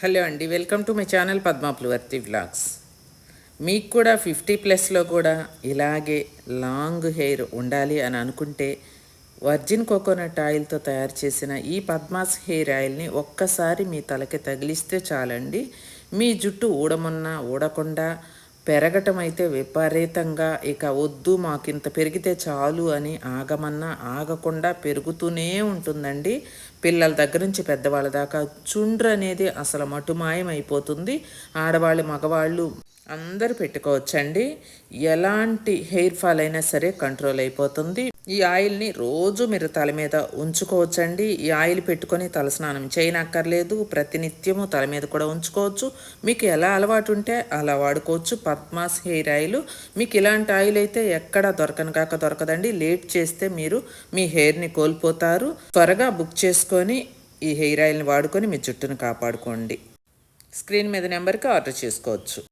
Hello అండి welcome to my channel Padma Pulavarthi vlogs. మీకు కూడా ఫిఫ్టీ ప్లస్లో కూడా ఇలాగే లాంగ్ హెయిర్ ఉండాలి అని అనుకుంటే వర్జిన్ కోకోనట్ ఆయిల్తో తయారు చేసిన ఈ పద్మాస్ హెయిర్ ఆయిల్ని ఒక్కసారి మీ తలకి తగిలిస్తే చాలండి. మీ జుట్టు ఊడమున్నా ఊడకుండా పెరగటం అయితే విపరీతంగా ఇక వద్దు మాకింత పెరిగితే చాలు అని ఆగమన్నా ఆగకుండా పెరుగుతూనే ఉంటుందండి. పిల్లల దగ్గర నుంచి పెద్దవాళ్ళ దాకా చుండ్రు అనేది అసలు మటుమాయం అయిపోతుంది ఆడవాళ్ళు మగవాళ్ళు అందరు పెట్టుకోవచ్చండి. ఎలాంటి హెయిర్ ఫాల్ అయినా సరే కంట్రోల్ అయిపోతుంది. ఈ ఆయిల్ని రోజు మీరు తల మీద ఉంచుకోవచ్చండి. ఈ ఆయిల్ పెట్టుకొని తలస్నానం చేయనక్కర్లేదు. ప్రతినిత్యము తల మీద కూడా ఉంచుకోవచ్చు. మీకు ఎలా అలవాటు ఉంటే అలా వాడుకోవచ్చు. Padma's hair oil. మీకు ఇలాంటి ఆయిల్ అయితే ఎక్కడ దొరకను కాక దొరకదండి. లేట్ చేస్తే మీరు మీ హెయిర్ని కోల్పోతారు. త్వరగా బుక్ చేసుకొని ఈ హెయిర్ ఆయిల్ని వాడుకొని మీ జుట్టును కాపాడుకోండి. స్క్రీన్ మీద నెంబర్కి ఆర్డర్ చేసుకోవచ్చు.